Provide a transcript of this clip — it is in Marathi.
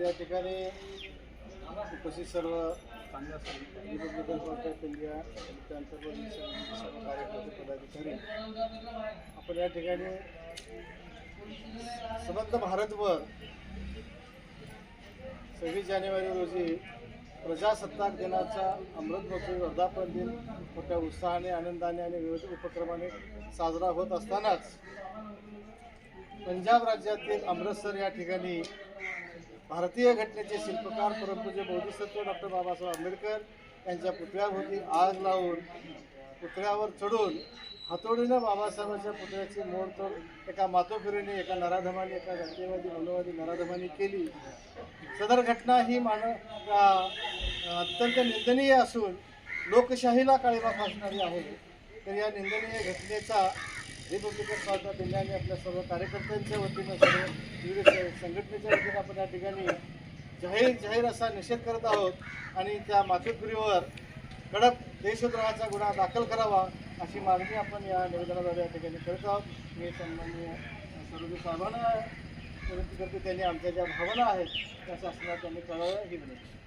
या ठिकाणी उपस्थित सर्व चांगल्या इंडिया सर्व सर्व कार्यकर्ते पदाधिकारी. आपण या ठिकाणी समग्र भारतभर सव्वीस जानेवारी रोजी प्रजासत्ताक दिनाचा अमृत महोत्सवी वर्धापन दिन मोठ्या उत्साहाने आनंदाने आणि विविध उपक्रमाने साजरा होत असतानाच पंजाब राज्यातील अमृतसर या ठिकाणी भारतीय घटनेचे शिल्पकार परमपूज्य बौद्धसत्व डॉक्टर बाबासाहेब आंबेडकर यांच्या पुतळ्याभोवती आग लावून पुतळ्यावर चढून हातोडीनं बाबासाहेबांच्या पुतळ्याची मोडतोड एका मातोफिरीने एका नराधमाने एका जातीयवादी मनोवादी नराधमाने केली. सदर घटना ही मान अत्यंत निंदनीय असून लोकशाहीला काळीमा फासणारी आहे. तर या निंदनीय घटनेचा रिपब्लिकन पार्टी ऑफ इंडियाने आपल्या सर्व कार्यकर्त्यांच्या वतीनं सर्व विविध संघटनेच्या वतीनं आपण या ठिकाणी जाहीर जाहीर असा निषेध करत आहोत आणि त्या मातोश्रीवर कडक देशद्रोहाचा गुन्हा दाखल करावा अशी मागणी आपण या निवेदनाद्वारे या ठिकाणी करत आहोत. मी सन्माननीय सर्व साहेबांना विनंती करते. त्यांनी आमच्या ज्या भावना आहेत त्या शासनाला त्यांनी कळाव्या ही विनंती.